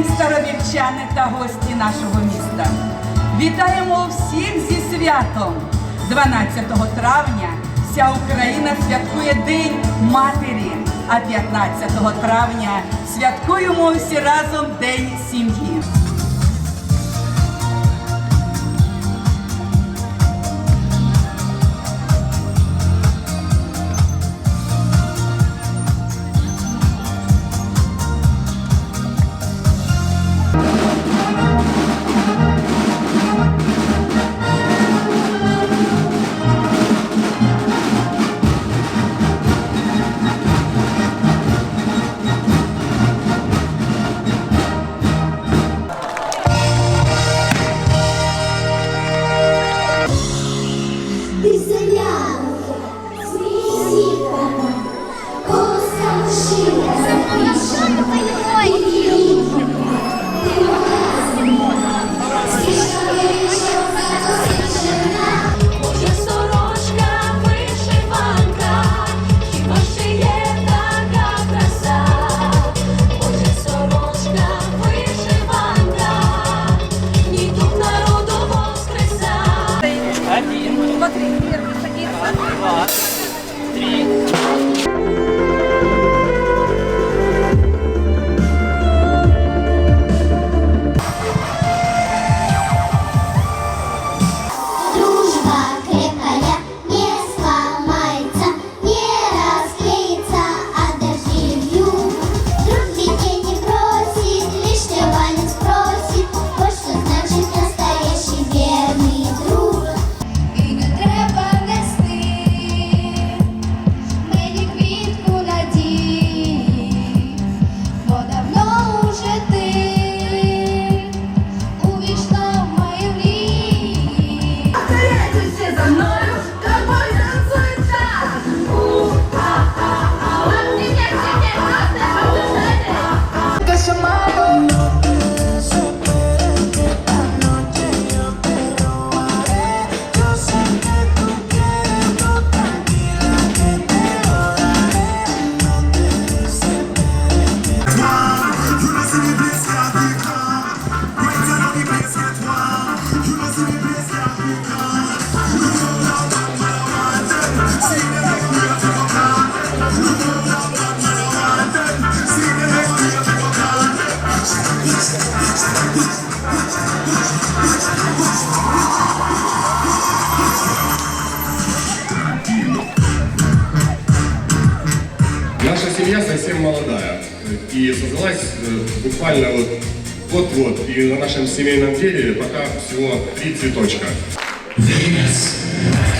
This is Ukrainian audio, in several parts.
день, старовівчани та гості нашого міста. Вітаємо всіх зі святом! 12 травня вся Україна святкує День Матері, а 15 травня святкуємо всі разом День сім'ї. Наша семья совсем молодая и создалась э, буквально вот вот-вот. И на нашем семейном деле пока всего три цветочка. Vegas.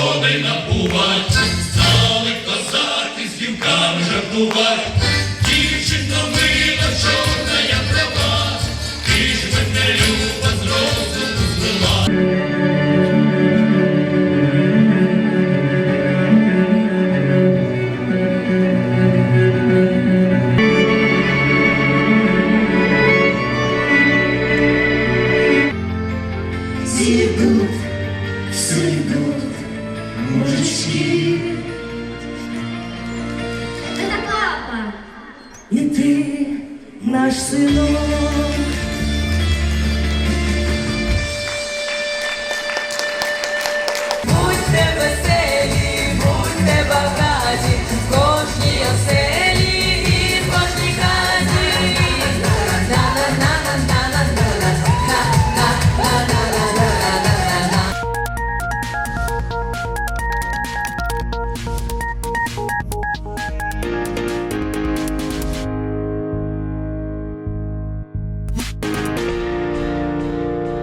мужички. Это папа. И ты наш сынок.